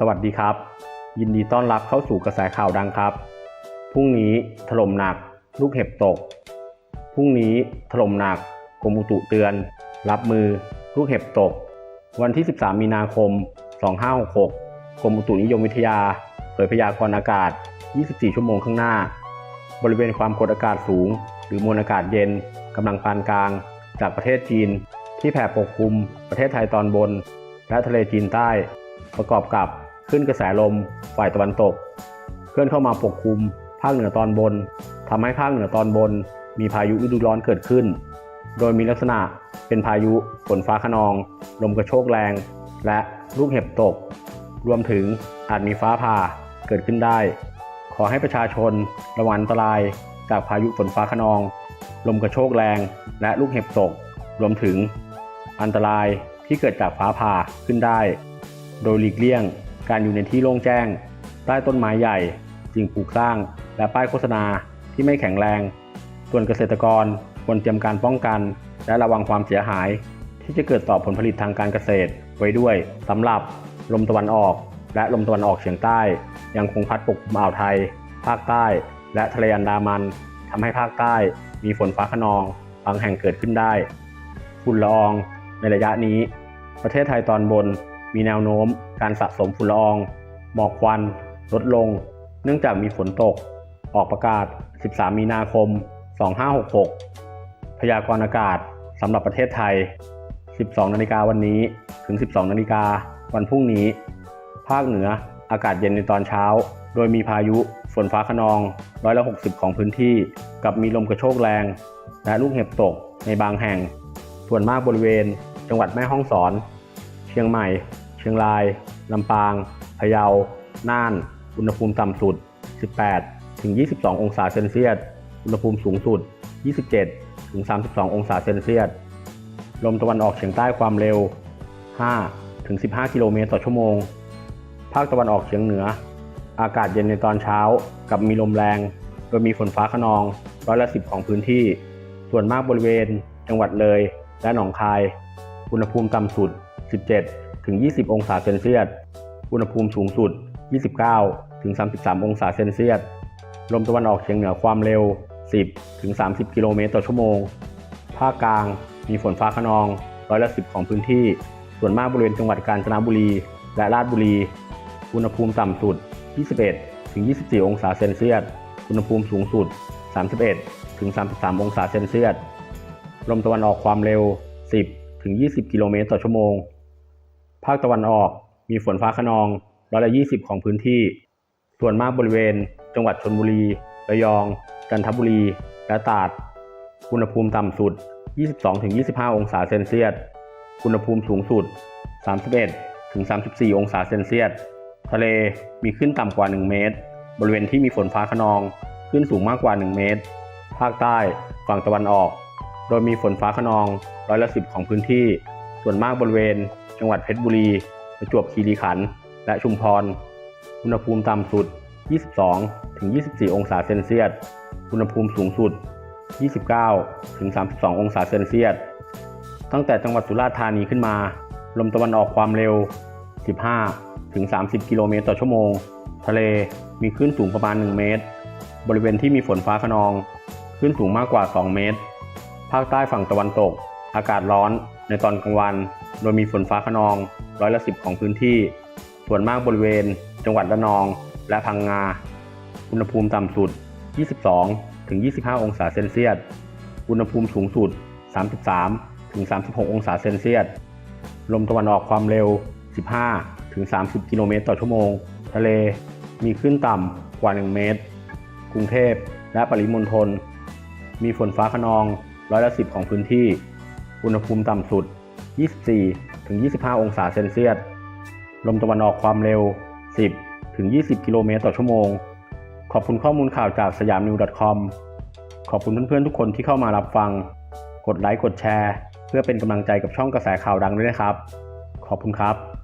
สวัสดีครับ ยินดีต้อนรับเข้าสู่กระแสข่าวดังครับ พรุ่งนี้ถล่มหนัก ลูกเห็บตก พรุ่งนี้ถล่มหนักกรมอุตุเตือน รับมือ ลูกเห็บตก วันที่ 13 มีนาคม 2566กรมอุตุนิยมวิทยาเผยพยากรณ์อากาศ 24 ชั่วโมงข้างหน้า บริเวณความกดอากาศสูง หรือมวลอากาศเย็นกำลังปานกลาง จากประเทศจีน ที่แผ่ปกคลุมประเทศไทยตอนบน และทะเลจีนใต้ประกอบกับ คลื่นกระแสลมฝ่ายตะวันตก เคลื่อนเข้ามาปกคลุม ภาคเหนือตอนบนทำให้ภาคเหนือตอนบน มีพายุฤดูร้อนเกิดขึ้น โดยมีลักษณะเป็นพายุฝนฟ้าขนอง ลมกระโชกแรง และลูกเห็บตก รวมถึงอาจมีฟ้าผ่าเกิดขึ้นได้ ขอให้ประชาชนระวังอันตรายจากพายุฝนฟ้าขนอง ลมกระโชกแรง และลูกเห็บตก รวมถึงอันตรายที่เกิดจากฟ้าผ่าขึ้นได้ โดยหลีกเลี่ยง การอยู่ในที่โล่งแจ้ง ใต้ต้นไม้ใหญ่สิ่งปลูกสร้าง และป้ายโฆษณาที่ไม่แข็งแรง ส่วนเกษตรกรควรเตรียมการป้องกัน และระวังความเสียหาย ที่จะเกิดต่อผลผลิตทางการเกษตรไว้ด้วยสำหรับลมตะวันออก และลมตะวันออกเฉียงใต้ ยังคงพัดปกคลุมอ่าวไทย ภาคใต้ และทะเลอันดามันทำให้ภาคใต้มีฝนฟ้าขนองบางแห่งเกิดขึ้นได้ฝุ่นละอองในระยะนี้ ประเทศไทยตอนบน มีแนวโน้มการสะสมฝุ่นละออง หมอกควัน ลดลง เนื่องจากมีฝนตก ออกประกาศ 13 มีนาคม 2566 พยากรณ์อากาศสำหรับประเทศไทย 12 นาฬิกาวันนี้ถึง 12 นาฬิกาวันพรุ่งนี้ ภาคเหนืออากาศเย็นในตอนเช้า โดยมีพายุฝนฟ้าขนองร้อยละ60 ของพื้นที่ กับมีลมกระโชกแรง และลูกเห็บตกในบางแห่ง ส่วนมากบริเวณ จังหวัดแม่ฮ่องสอน เชียงใหม่ เชียงราย ลำปาง พะเยา น่าน อุณหภูมิต่ำสุด 18 ถึง 22 องศาเซนเซียส อุณหภูมิสูงสุด 27 ถึง 32 องศาเซนเซียส ลมตะวันออกเฉียงใต้ความเร็ว 5 ถึง 15 กิโลเมตรต่อชั่วโมง ภาคตะวันออกเฉียงเหนือ อากาศเย็นในตอนเช้ากับมีลมแรง โดยมีฝนฟ้าขนองร้อยละ10ของพื้นที่ ส่วนมากบริเวณ จังหวัดเลย และหนองคาย อุณหภูมิต่ำสุด 17 ถึง 20 องศาเซนเซียส อุณหภูมิสูงสุด 29 ถึง 33 องศาเซนเซียส ลมตะวันออกเฉียงเหนือความเร็ว 10 ถึง 30 กิโลเมตรต่อชั่วโมง ภาคกลางมีฝนฟ้าขนอง ร้อยละ 10 ของพื้นที่ ส่วนมากบริเวณจังหวัดกาญจนบุรี และราชบุรี อุณหภูมิต่ำสุด 21 ถึง 24 องศาเซนเซียส อุณหภูมิสูงสุด 31 ถึง 33 องศาเซนเซียส ลมตะวันออกความเร็ว 10 ถึง 20 กิโลเมตรต่อชั่วโมง ภาคตะวันออกมีฝนฟ้าขนองร้อยละ20ของพื้นที่ ส่วนมากบริเวณ จังหวัดชนบุรี ระยอง จันทบุรี และตราด อุณหภูมิต่ำสุด 22ถึง25 องศาเซนเซียส อุณหภูมิสูงสุด 31ถึง34 องศาเซนเซียส ทะเลมีขึ้นต่ำกว่า 1 เมตร บริเวณที่มีฝนฟ้าขนองขึ้นสูงมากกว่า 1 เมตร ภาคใต้ ฝั่งตะวันออก โดยมีฝนฟ้าขนองร้อยละ10ของพื้นที่ ส่วนมากบริเวณ จังหวัดเพชรบุรี ประจวบคีรีขันธ์และชุมพร อุณหภูมิต่ำสุด 22 ถึง 24 องศาเซนเซียส อุณหภูมิสูงสุด 29 ถึง 32 องศาเซนเซียส ตั้งแต่จังหวัดสุราษฎร์ธานีขึ้นมา ลมตะวันออกความเร็ว 15 ถึง 30 กิโลเมตรต่อชั่วโมง ทะเลมีคลื่นสูงประมาณ 1 เมตร บริเวณที่มีฝนฟ้าขนอง คลื่นสูงมากกว่า 2 เมตร ภาคใต้ฝั่งตะวันตก อากาศร้อนในตอนกลางวัน โดยมีฝนฟ้าขนองร้อยละ10ของพื้นที่ ส่วนมากบริเวณ จังหวัดระนอง และพังงา อุณหภูมิต่ำสุด 22 ถึง 25 องศาเซนเซียส อุณหภูมิสูงสุด 33 ถึง 36 องศาเซนเซียส ลมตะวันออกความเร็ว 15 ถึง 30 กิโลเมตรต่อชั่วโมง ทะเลมีคลื่นต่ำกว่า 1 เมตร กรุงเทพและปริมณฑล มีฝนฟ้าขนองร้อยละ10ของพื้นที่ อุณหภูมิต่ำสุด 24 ถึง 25 องศาเซนเซียส ลมตะวันออกความเร็ว 10 ถึง 20 กิโลเมตรต่อชั่วโมง ขอบคุณข้อมูลข่าวจากสยามนิว .com ขอบคุณเพื่อนๆทุกคนที่เข้ามารับฟัง กดไลค์ กดแชร์ เพื่อเป็นกำลังใจกับช่องกระแสข่าวดังด้วยนะครับ ขอบคุณครับ